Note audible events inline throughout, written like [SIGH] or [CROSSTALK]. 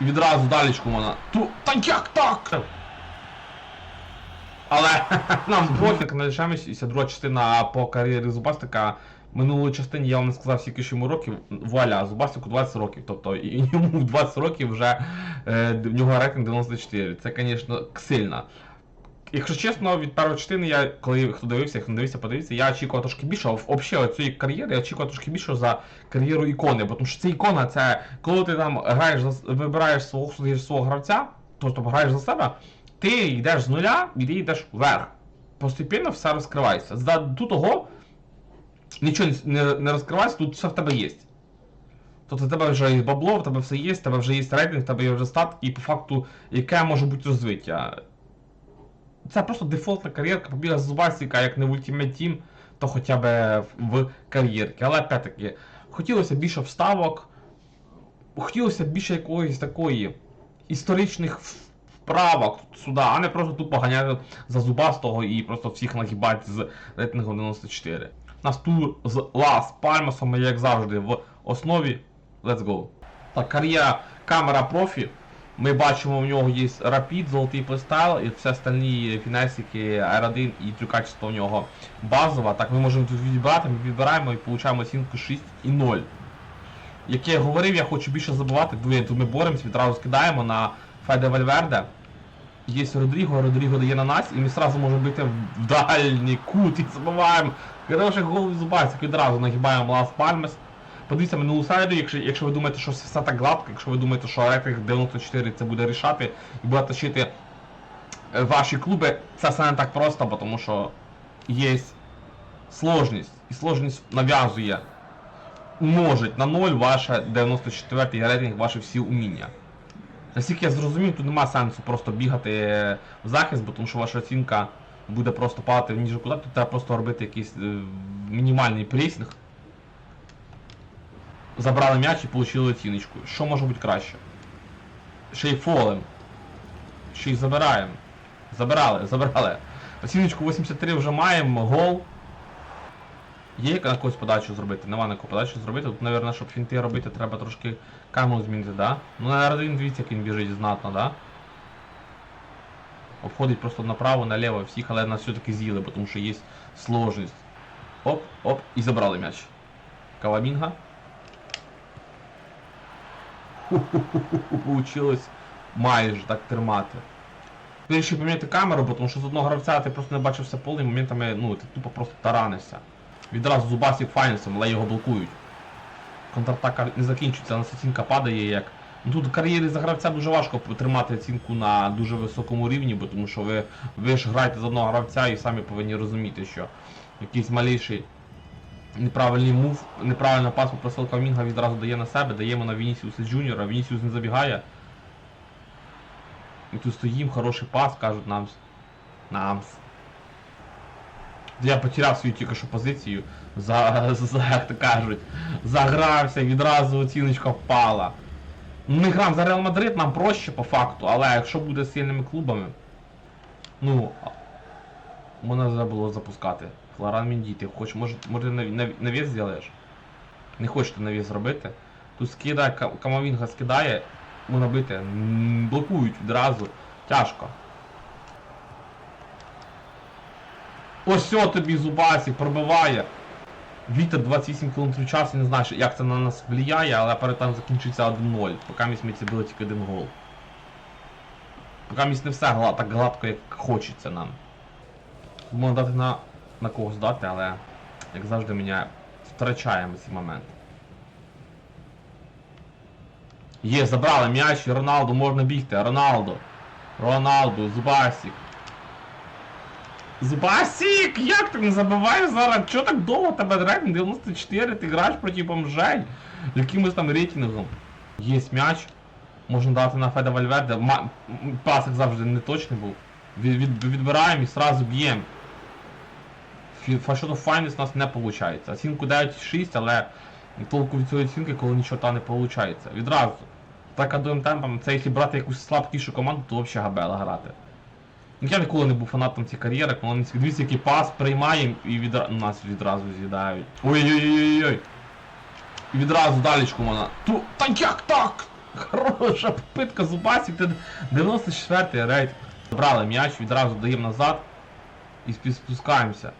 І відразу далечку вона. Ту. Та як так? Але [LAUGHS] нам профік не і друга частина по кар'єрі Зубастика. Минулої частині я вам не сказав, скільки йому років. Вуаля, Зубастику 20 років. Тобто і йому в 20 років вже е, в нього рейтинг 94. Це, звісно, сильно. Якщо чесно, від першої частини я, коли хто дивився, хто не дивився, подивився, я очікував трошки більше, взагалі цієї кар'єри я очікував трошки більше за кар'єру ікони, бо тому що це ікона, це коли ти там граєш вибираєш свого свого, гравця, тобто граєш за себе, ти йдеш з нуля і ти йдеш вверх. Постепенно все розкривається. За до того нічого не, не розкривається, тут все в тебе є. Тобто в тебе вже є бабло, в тебе все є, в тебе вже є рейтинг, в тебе є вже стат, і по факту, яке може бути розвиття. Це просто дефолтна кар'єрка, побіга з Зубасіка, як не в Ultimate Team, то хоча б в кар'єрки. Але опять-таки, хотілося більше вставок, хотілося більше якоїсь такої історичних вправок сюди, а не просто тупо ганяти за зубастого і просто всіх нагибати з рейтингом 94. Нас тур з Лас Пальмасом, як завжди, в основі. Let's go. Так, кар'єра камера профі. Ми бачимо, в нього є Rapid, золотий плейстайл і все остальні фінесики R1 і трюкачество в нього базова. Так, ми можемо тут відібрати, ми відбираємо і отримуємо оцінку 6,0. Як я говорив, я хочу більше забувати, Блін, тут ми боремося, відразу скидаємо на Феде Вальверде. Є Родріго, Родріго дає на нас, і ми одразу можемо бити в дальній кут і забиваємо. Хороший гол Зубасик, відразу нагибаємо Лас Пальмес. Подивіться минулу серію, якщо, якщо ви думаєте, що все так гладко, якщо ви думаєте, що рейтинг 94 це буде рішати і буде тащити е, ваші клуби, це все не так просто, тому що є сложність. І сложність нав'язує, множить на ноль ваше 94 рейтинг, ваші всі уміння. Наскільки я зрозумів, тут нема сенсу просто бігати в захист, бо тому що ваша оцінка буде просто падати ніж куди, тут треба просто робити якийсь е, мінімальний пресінг. Забрали м'яч і отримали оціночку. Що може бути краще? Ще й фолем. Ще й забираємо. Забирали, забрали. Оціночку 83 вже маємо, гол. Є якусь подачу зробити? Нема на подачу зробити. Тут, мабуть, щоб фінти робити, треба трошки камеру змінити, да? Ну, на R1 дивіться, як він біжить знатно, да? Обходить просто направо, наліво всіх, але нас все-таки з'їли, тому що є сложність. Оп, оп, і забрали м'яч. Каламінга. Получилось майже так тримати. Вирішив поміняти камеру, бо тому що з одного гравця ти просто не бачив все поле і моментами, ну, ти тупо просто таранишся. Відразу зубасів файнсом, але його блокують. Контратака не закінчується, нас оцінка падає як. Ну тут в кар'єрі за гравця дуже важко тримати оцінку на дуже високому рівні, бо тому що ви, ви ж граєте з одного гравця і самі повинні розуміти, що якийсь маліший неправильний мув, неправильна пас попросилка Мінга відразу дає на себе, даємо на Вінісіуса Джуніора, Вінісіус не забігає. І тут стоїм, хороший пас, кажуть нам. Намс. Я потеряв свою тільки що позицію, за, за, як то кажуть, загрався, відразу оціночка впала. Ми граємо за Реал Мадрид, нам проще по факту, але якщо буде з сильними клубами, ну, можна треба було запускати. Флоран Мінді, ти хочеш, може, може нав- нав- навіс зробиш? Не хочете навіс робити. Тут скидає, Ка- Камовінга скидає, можна бити, блокують відразу. Тяжко. Ось тобі зубасик пробиває. Вітер 28 км в час, я не знаю, як це на нас впливає, але перед тим закінчиться 1-0. Поки місць ми було тільки один гол. Поки місць не все так гладко, як хочеться нам. Можна дати на, на когось дати, але як завжди мене втрачаємо ці моменти. Є, забрали м'яч, Роналду, можна бігти, Роналду. Роналду, Зубасік. Зубасік! Як ти не забуваєш зараз? Чого так довго тебе рейтинг 94, ти граєш проти бомжей? Якимось там рейтингом. Є м'яч. Можна дати на Феда Вальверде. Ма... Пас як завжди не точний був. Від, від, відбираємо і сразу б'ємо. Фашоту Файнес у нас не виходить. Оцінку 9,6, але толку від цієї оцінки, коли нічого та не виходить. Відразу. Так адовим темпом, це якщо брати якусь слабкішу команду, то взагалі габела грати. Ну, Я ніколи не був фанатом цієї кар'єри, коли вони дивіться, який пас приймаємо і відра... нас відразу з'їдають. Ой-ой-ой-ой-ой. І відразу далечку можна. Ту... Та як так? Хороша попитка Зубасик, ти 94-й рейтинг. Забрали м'яч, відразу даємо назад і спускаємося.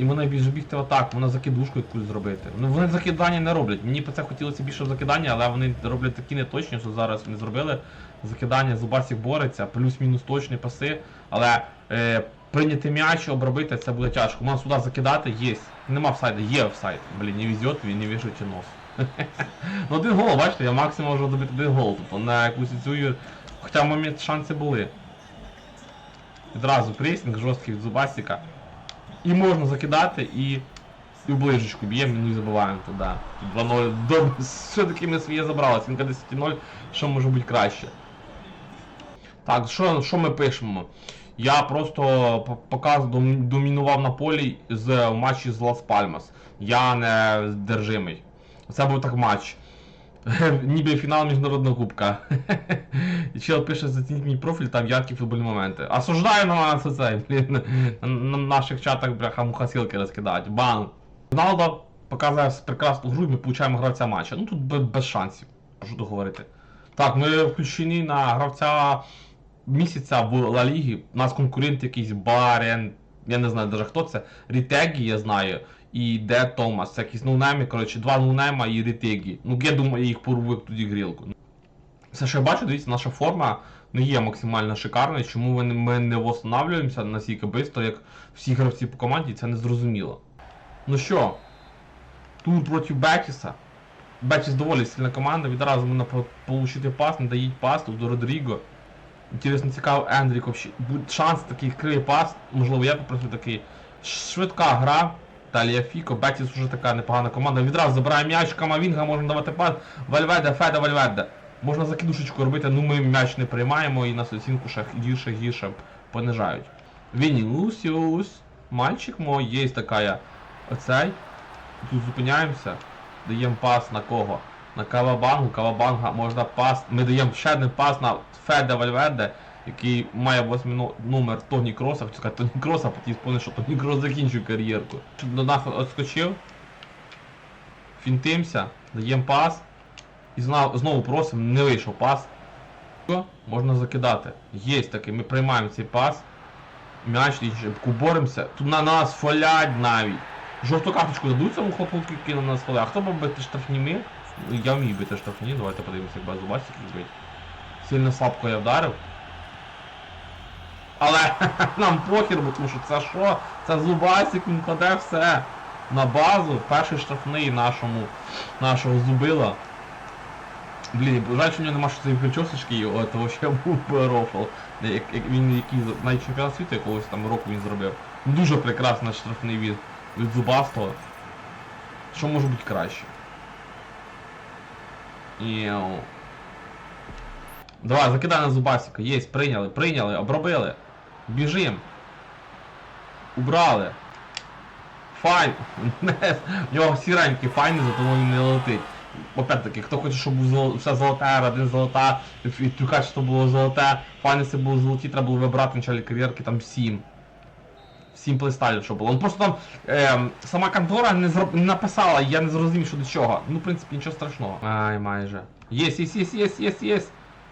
І вони більше бігти в можна закидушку якусь зробити. Ну вони закидання не роблять. Мені по це хотілося більше закидання, але вони роблять такі неточні, що зараз вони зробили. Закидання Зубасик бореться, плюс-мінус точні паси, але е, прийняти м'яч, обробити це буде тяжко. Можна сюди закидати, є. Нема офсайда, є офсайд. Блін, не везет, він не вішайте нос. [LAUGHS] ну один гол, бачите, я максимум можу добити один гол, тобто на якусь цю. Хоча момент шанси були. Відразу пресінг жорсткий від Зубасика. І можна закидати і. В ближечку б'ємо, ну і забиваємо туди. 2-0. Добре, все-таки ми своє забрали. Оцінка 10-0, що може бути краще. Так, що, що ми пишемо? Я просто показ домінував на полі з в матчі з Лас Пальмас. Я не держимий. Це був так матч. [LAUGHS] Ніби фінал міжнародного кубка. [LAUGHS] І чел пише, зацініть мій профіль, там яркі футбольні моменти. Осуждаю на нас це, блін. На, на наших чатах, бляха, мухасілки розкидають. Бан. Роналдо показує прекрасну гру, і ми получаємо гравця матча. Ну тут без, шансів, що тут говорити. Так, ми включені на гравця місяця в Ла Лігі. У нас конкурент якийсь Барен, я не знаю навіть хто це. Рітегі, я знаю. І Де Томас. Якісь ноунейми, коротше, два ноунейма і Рітегі. Ну я думаю, я їх порву як тоді грілку. Все, що я бачу, дивіться, наша форма не є максимально шикарною. Чому ми ми не восстанавливаємося настільки швидко, як всі гравці по команді, це не зрозуміло. Ну що, тут проти Бетіса. Бетіс доволі сильна команда, відразу можна получити пас, не дають пас, тут до Родріго. Інтересно, цікаво, Ендрік. Буде шанс такий відкриє пас, можливо, я попросив такий. Швидка гра. Талія Фіко, Бетіс вже така непогана команда. Відразу забирає м'яч, Камавінга, можна давати пас. Вальведе, Феде, Вальведе. Можна закидушечку робити, ну ми м'яч не приймаємо і нас оцінку ще гірше гірше понижають. Вінілусіус, мальчик мой, є така я. Оцей. Тут зупиняємося. Даємо пас на кого? На Кавабангу, Кавабанга можна пас. Ми даємо ще один пас на Феде Вальведе, який має 8 номер Тоні Кроса, хочу Тоні Кроса, а потім спомнив, що Тоні Крос закінчив кар'єрку. До нас відскочив. Фінтимся, даємо пас. І знову, знову просимо, не вийшов пас. Можна закидати. Є таки, ми приймаємо цей пас. М'яч лічебку боремося. Тут на нас фолять навіть. Жовту карточку дадуть цьому хлопу, який на нас фолять. А хто бити штрафні ми? Я вмію бити штрафні, давайте подивимося, як базу басик. Сильно слабко я вдарив. Але [LAUGHS] нам похер, бо тому що це що? Це зубасик, він кладе все на базу. Перший штрафний нашому нашого зубила. Блін, жаль, що в нього нема що цієї причосочки, того що був рофл. Як, як він який навіть чемпіонат світу якогось там року він зробив. Дуже прекрасний штрафний від, від зубастого. Що може бути краще? Іу. Давай, закидай на зубасика. Єсть, прийняли, прийняли, обробили. Біжим. Убрали. Файн. [LAUGHS] У нього сіренький файний, зато він не летить. Опять-таки, хто хоче, щоб був все золоте, один золота, і трюкач, щоб було золоте, файниси були золоті, треба було вибрати в началі кар'єрки там 7. 7 плейстайлів, що було. Ну просто там ем, сама контора не, зроб... не написала, я не зрозумів, що до чого. Ну, в принципі, нічого страшного. Ай, майже. Єс, єс, єс, єс, єс, єс.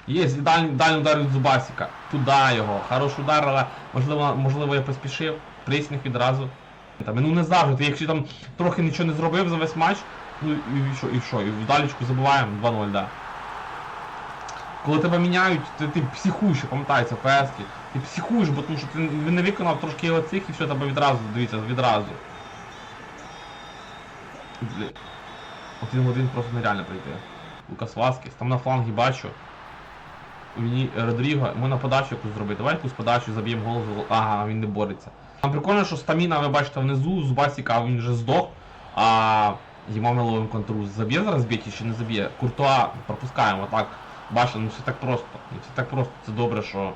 І дальній, дальній удар від Зубасіка. Туда його. Хороший удар, але можливо, можливо я поспішив. Присінг відразу. Там, ну не завжди, ти якщо там трохи нічого не зробив за весь матч, ну і що, і що, і вдалічку забуваємо 2-0, да. Коли тебе міняють, ти, ти психуєш, пам'ятається, ФСки. Ти психуєш, бо тому що ти не виконав трошки оцих і все тебе відразу, дивіться, відразу. Один в один просто нереально прийти. Лукас Васкес, там на флангі бачу. Мені Родріго, можна подачу якусь зробити. Давай якусь подачу, заб'ємо гол. Ага, він не бореться. Там прикольно, що стаміна, ви бачите внизу, з Басіка він вже здох, а йому ми ловимо контру. Заб'є зараз б'єті чи не заб'є? Куртуа пропускаємо, так. Бачите, ну все так просто. Ну все так просто, це добре, що.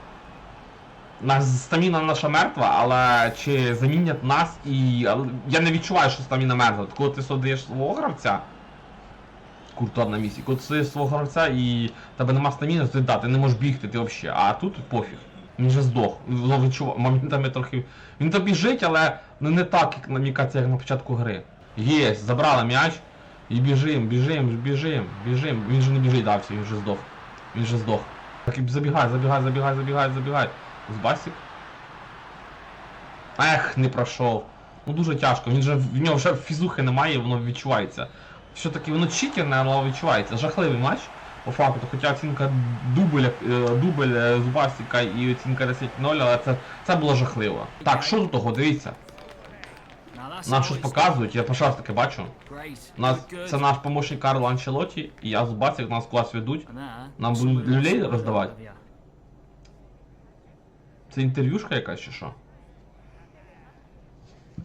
Нас стаміна наша мертва, але чи замінять нас і. Я не відчуваю, що стаміна мертва. Коли ти содаєш свого гравця, Куртуа на місці, коли ти свого гравця і тебе нема стаміни, ти, да, ти не можеш бігти ти взагалі. А тут пофіг. Він вже здох. Відчував. Моментами трохи. Він то біжить, але ну, не так, як намікається, як на початку гри. Є, забрали м'яч. І біжим, біжим, біжим, біжим. Він же не біжить далі, він вже здох. Він же здох. Так і забігай, забігай, забігай, забігай, забігай. Збасик. Ех, не пройшов. Ну дуже тяжко. Він же в нього вже фізухи немає, воно відчувається. Все-таки воно читерне, але відчувається. Жахливий матч. По факту, хоча оцінка дубль, е, дубль е, Зубасіка і оцінка 10-0, але це, це було жахливо. Так, що до того, дивіться. Нам щось показують, я перший раз таке бачу. Нас це наш помощник Карло Анчелоті, і я Зубасік, нас клас ведуть. Нам будуть люлей роздавати? Це інтерв'юшка якась чи що?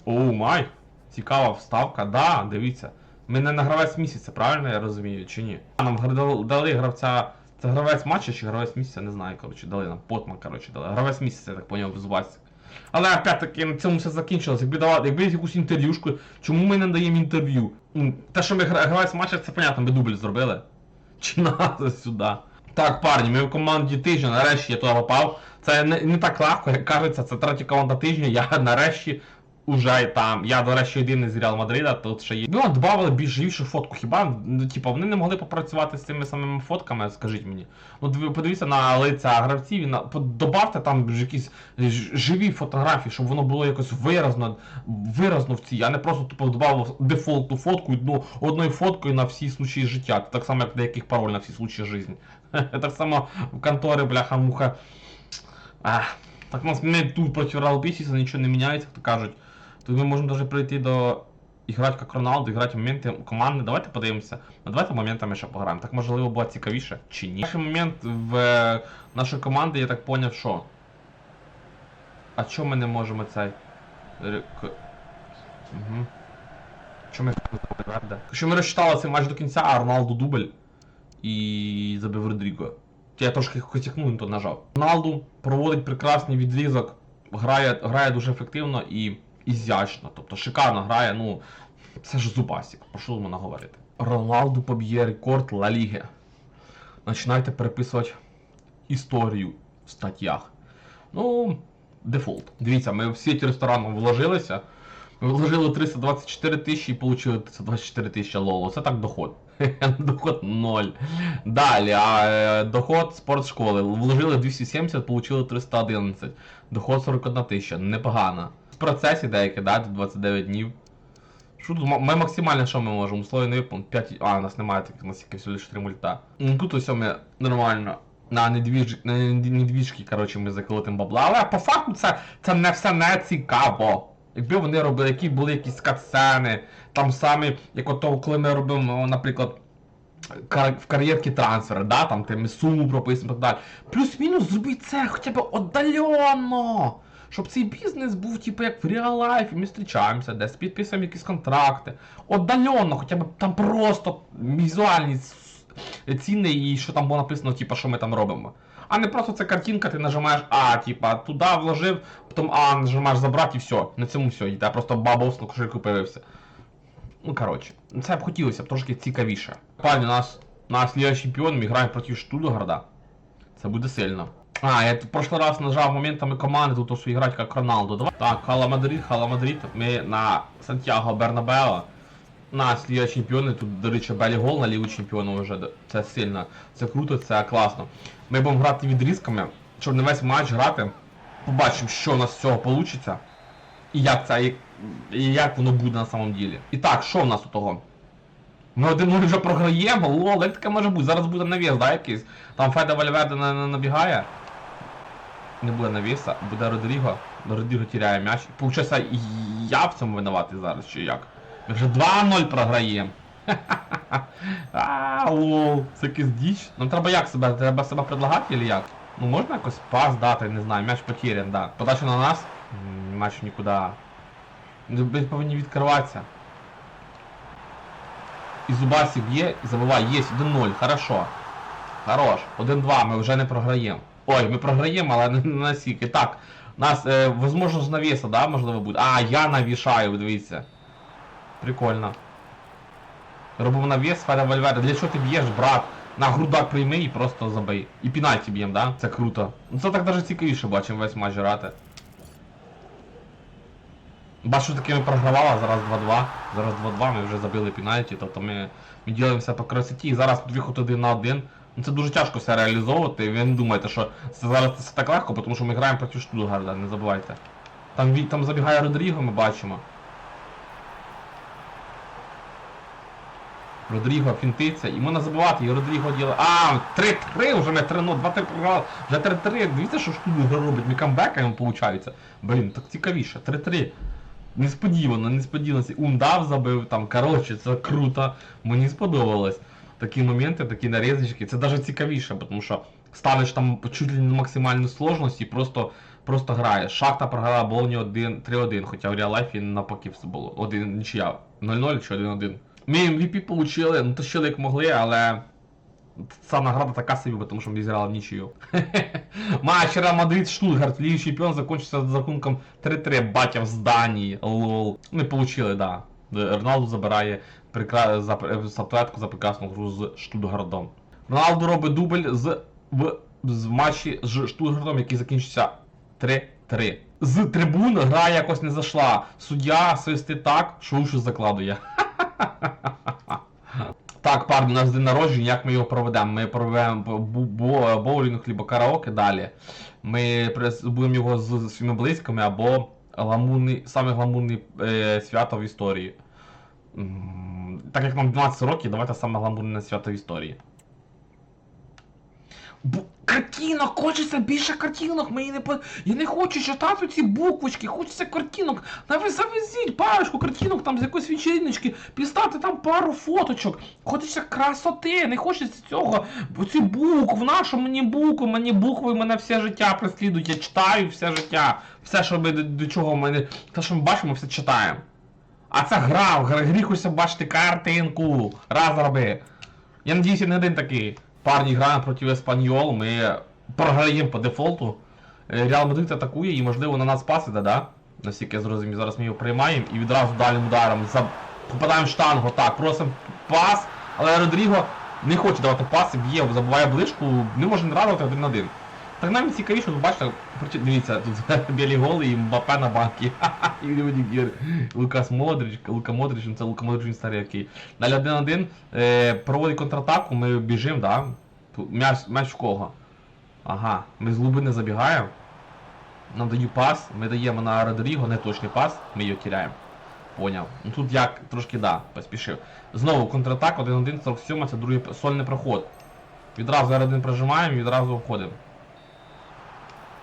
Оу май! Цікава вставка, да, дивіться. Ми не на гравець місяця, правильно я розумію, чи ні? Нам дали- гравця. Це гравець матча чи гравець місяця, не знаю, коротше, дали нам потман, коротше, дали. Гравець місяця, я так поняв, Басик. Але опять-таки на цьому все закінчилось. Якби давати, якби якусь інтерв'юшку, чому ми не даємо інтерв'ю? Те, що ми гравець матча, це понятно, ми дубль зробили. Чи надо сюди? Так, парні, ми в команді тижня, нарешті я туди попав. Це не, не так легко, як кажеться, це третя команда тижня, я нарешті уже там. Я, до речі, єдиний з Реал Мадрида, тут ще є. Ну, от додавали більш живішу фотку. Хіба ну, типу, вони не могли попрацювати з цими самими фотками, скажіть мені. Ну, подивіться на лиця гравців, і на добавте там якісь живі фотографії, щоб воно було якось виразно, виразно в цій, а не просто тупо додав дефолтну фотку одну, одною фоткою на всі случаї життя. Так само, як деяких пароль на всі случаї життя. [LAUGHS] Так само в конторі, бляха-муха. Так нас ми тут проти Real нічого не міняється, то кажуть. Тут ми можемо навіть прийти до іграти як Роналду, грати в моменти команди. Давайте подивимося. Ну давайте моментами ще пограємо. Так можливо буде цікавіше чи ні. Перший момент в е, нашої команди, я так поняв, що. А чому ми не можемо цей. Угу. Чому ми Верде? Що ми розчитали цей матч до кінця, а Роналду дубль і забив Родріго. Я трошки не то нажав. Роналду проводить прекрасний відрізок, грає, грає дуже ефективно і ізящно. Тобто шикарно грає, ну це ж зубасік, про що можна говорити. Роналду поб'є рекорд Ла Ліги. Починайте переписувати історію в статтях. Ну, дефолт. Дивіться, ми в сіті ресторану вложилися. Ми вложили 324 тисячі і отримали 324 тисячі лоло. Це так доход. [LAUGHS] доход 0. Далі, а е, доход спортшколи. Вложили 270, отримали 311. Доход 41 тисяча. Непогано. В процесі деякі, да, 29 днів. Що тут ми максимально що ми можемо? Условий не виповнити 5. А, у нас немає таких, у нас тільки всього лише 3 мульта. Ну тут ось ми нормально. На недвіж... на недвіжки, коротше, ми заколотимо бабла. Але по факту це, це не все не цікаво. Якби вони робили, які були якісь катсцени, там самі, як ото, коли ми робимо, наприклад, в кар'єрки трансфери, да, там ти суму прописуємо так далі. Плюс-мінус зробіть це хоча б отдалено. Щоб цей бізнес був, типу, як в реал лайфі, ми зустрічаємося десь, підписуємо якісь контракти. Отдалено, хоча б там просто візуальні ціни і що там було написано, типу, що ми там робимо. А не просто це картинка, ти нажимаєш А, типа, туди вложив, потім А нажимаєш забрати і все. На цьому все. Тебе просто бабус на кошельку появився. Ну, коротше, це б хотілося б трошки цікавіше. Пані, у нас, нас Ліга Чемпіон, ми граємо проти Штутгарда. Це буде сильно. А, я в прошлый раз нажав моментами команди, тут ось грати як Роналду. Давай. Так, Хала Мадрид, Хала Мадрид. Ми на Сантьяго Бернабео. Нас Ліга Чемпіони, тут, до речі, Белі гол на Лігу Чемпіонів вже. Це сильно. Це круто, це класно. Ми будемо грати відрізками, щоб не весь матч грати. Побачимо, що у нас з цього вийде. І як це, і, і як воно буде на самом ділі. І так, що в нас у того? Ми один нуль вже програємо, лол, як таке може бути? Зараз буде навіс, да, якийсь? Там Феда Вальверде на, на, набігає. Не буде навіса, буде Родріго. Родріго тіряє м'яч. Получається, я в цьому винуватий зараз, чи як? Ми вже 2-0 програємо. [LAUGHS] А, лол, це якийсь діч. Нам треба як себе? Треба себе предлагати или як? Ну можна якось пас дати, не знаю, м'яч потерян, да. Подача на нас? М, Матч нікуди. Ну, Ми повинні відкриватися. І Зубасів є, і забувай, є 1-0, хорошо. Хорош. 1-2, ми вже не програємо. Ой, ми програємо, але не настільки. Так, нас, е, возможно, з навіса, да, можливо буде. А, я навішаю, дивіться. Прикольно. Робимо навіс, Феда Вальверде. Для чого ти б'єш, брат? На грудак прийми і просто забий. І пенальті б'єм, да? Це круто. Ну це так навіть цікавіше бачимо весь матч грати. Бачу, таки ми програвали, зараз 2-2. Зараз 2-2, ми вже забили пенальті, тобто ми, ми ділимося по красоті. І зараз виход один на один. Ну це дуже тяжко все реалізовувати. Ви не думаєте, що це зараз це так легко, тому що ми граємо проти Штутгарда, не забувайте. Там, там забігає Родріго, ми бачимо. Родріго фінтиться, і можна забувати, і Родріго діла. А, 3-3 вже ми 3-0, 2-3 програли, вже 3-3. Дивіться, що Штутгар робить, ми камбекаємо, виходить. Блін, так цікавіше, 3-3. Несподівано, несподівано. Ундав забив там, коротше, це круто. Мені сподобалось. Такі моменти, такі нарізочки. Це навіть цікавіше, тому що ставиш там чуть ли не максимальну сложність і просто, просто граєш. Шахта програла Болоні 1-3-1, хоча в реал-лайфі все було. 1 нічия. 0-0 чи 1-1. Ми MVP получили, ну тащили як могли, але ця награда така собі, тому що ми зіграли в нічию. [LAUGHS] Матч Реал Мадрид Штутгарт, Ліги Чемпіон закончився з рахунком 3-3, батя в зданії, лол. Ми получили, да. Роналду забирає прикра... за... статуетку за прекрасну гру з Штутгардом. Роналду робить дубль з... В... з матчі з Штутгардом, який закінчився 3-3. З трибун гра якось не зайшла. Суддя свисти так, що уші закладує. [LAUGHS] Так, парні, у нас день народження, як ми його проведемо? Ми проведемо бо- бо- боулінг, либо караоке далі. Ми будемо його з своїми близькими або саме гламурне е, свято в історії. Так як нам 12 років, давайте саме гламурне свято в історії. Бу... Картинок, хочеться більше картинок, мені не по... Я не хочу читати ці буквочки, хочеться картинок. Ви завезіть парочку картинок там з якоїсь вечірнички, пістати там пару фоточок. Хочеться красоти, не хочеться цього. Бо ці букв, нашу мені букви, мені букви мене все життя преслідують. Я читаю все життя. Все, що ми до, до чого мене. Те, що ми бачимо, все читаємо. А це гра, в грі хочеться бачити картинку. Раз роби. Я надіюсь, я не один такий. Парні граємо проти Еспаньол, ми програємо по дефолту. Е, Реал Мадрид атакує і можливо на нас паси да? Наскільки я зрозумів, зараз ми його приймаємо і відразу дальним ударом за... попадаємо в штангу. Так, просимо пас, але Родріго не хоче давати пас, б'є, забуває ближку, не може не радувати один на один. Так навіть цікавіше, ви бачите, дивіться, тут [LAUGHS] білі голи і Мбапе на банки. [LAUGHS] І Рюдігер. Лукас Модрич, Лука Модрич, ну це Лука Модрич він старий який. Далі 1-1, е, проводить контратаку, ми біжимо, да? М'яч, м'яч в кого? Ага, ми з глибини забігаємо. Нам дають пас, ми даємо на Родріго, не точний пас, ми його тіряємо. Поняв. Ну тут як трошки да, поспішив. Знову контратак, 1-1, 47, це другий сольний проход. Відразу R1 прожимаємо відразу входимо.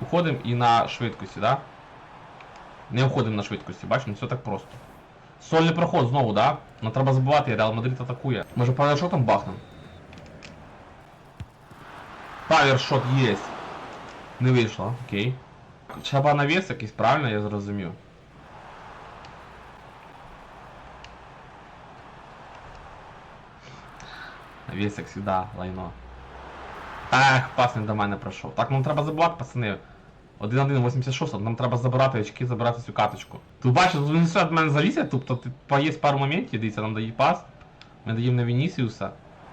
Уходимо і на швидкості, да? Не уходимо на швидкості, бачиш, не все так просто. Сольний проход знову, да? Ну треба забувати, Реал Мадрид атакує. Може павершотом бахнем? Павершот є. Не вийшло, окей. Треба навіс якийсь, правильно я зрозумів? Навіс, як завжди, лайно. Ах, пас не до мене пройшов. Так, нам треба забирати, пацани. 1-1-86, нам треба забирати очки, забирати цю каточку. Тут бачиш, тут вони все від мене завісять, тобто ти є пару моментів, дивіться, нам дають пас. Ми даємо на Вінісіуса.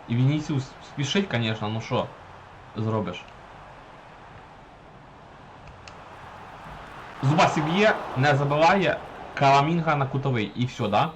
І Вінісіус спішить, звісно, ну що зробиш? Зубасів є, не забиває, Каламінга на кутовий. І все, да?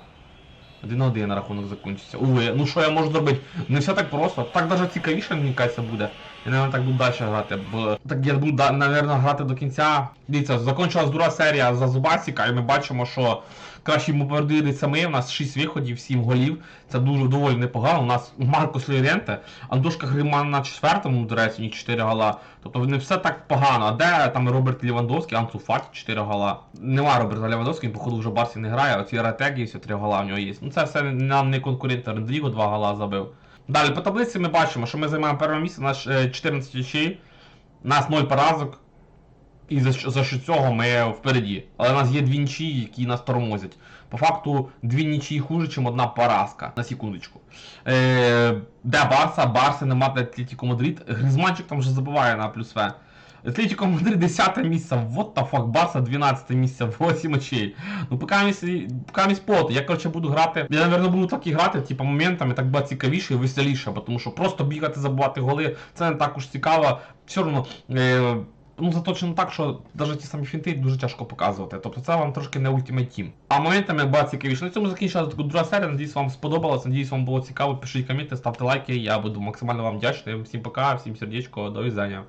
Один на один рахунок закінчиться. Уве, ну що я можу зробити? Не все так просто. Так навіть цікавіше, мені кажеться, буде. Я, наверное, так буду далі грати. Бо так я буду, мабуть, грати до кінця. Дивіться, закінчилась друга серія за Зубасіка, і ми бачимо, що краще йому передивитися ми. У нас 6 виходів, 7 голів. Це дуже доволі непогано. У нас Маркос Лоренте, Антошка Гриман на четвертому, до речі, ні 4 гола. Тобто не все так погано. А де там Роберт Лівандовський, Фаті 4 гола. Нема Роберта Лівандовського, він походу вже Барсі не грає, оці Ратегі, всі 3 гола в нього є. Ну це все нам не конкурент. Родріго 2 гола забив. Далі по таблиці ми бачимо, що ми займаємо перше місце, наш е, 14 очей, нас 0 поразок. І за, що- за що цього ми впереді. Але у нас є дві нічі, які нас тормозять. По факту, дві нічі хуже, ніж одна поразка. На секундочку. Е, де Барса? Барси нема для Атлетіко Мадрид. Гризманчик там вже забиває на плюс В. Атлетіко Мадрид 10 місце. What the fuck, Барса 12 місце, 8 очей. Ну, поки місць, поки. Я, коротше, буду грати. Я, напевно, буду так і грати, типу, моментами так буде цікавіше і веселіше, тому що просто бігати, забувати голи, це не також цікаво. Все одно. Е, ну заточено так, що навіть ті самі фінти дуже тяжко показувати. Тобто це вам трошки не Ultimate Team. А моментами багато цікавіше. На цьому закінчилася така друга серія. Надіюсь, вам сподобалось. Надіюсь, вам було цікаво. Пишіть коменти, ставте лайки. Я буду максимально вам вдячний. Всім пока, всім сердечко, до візання.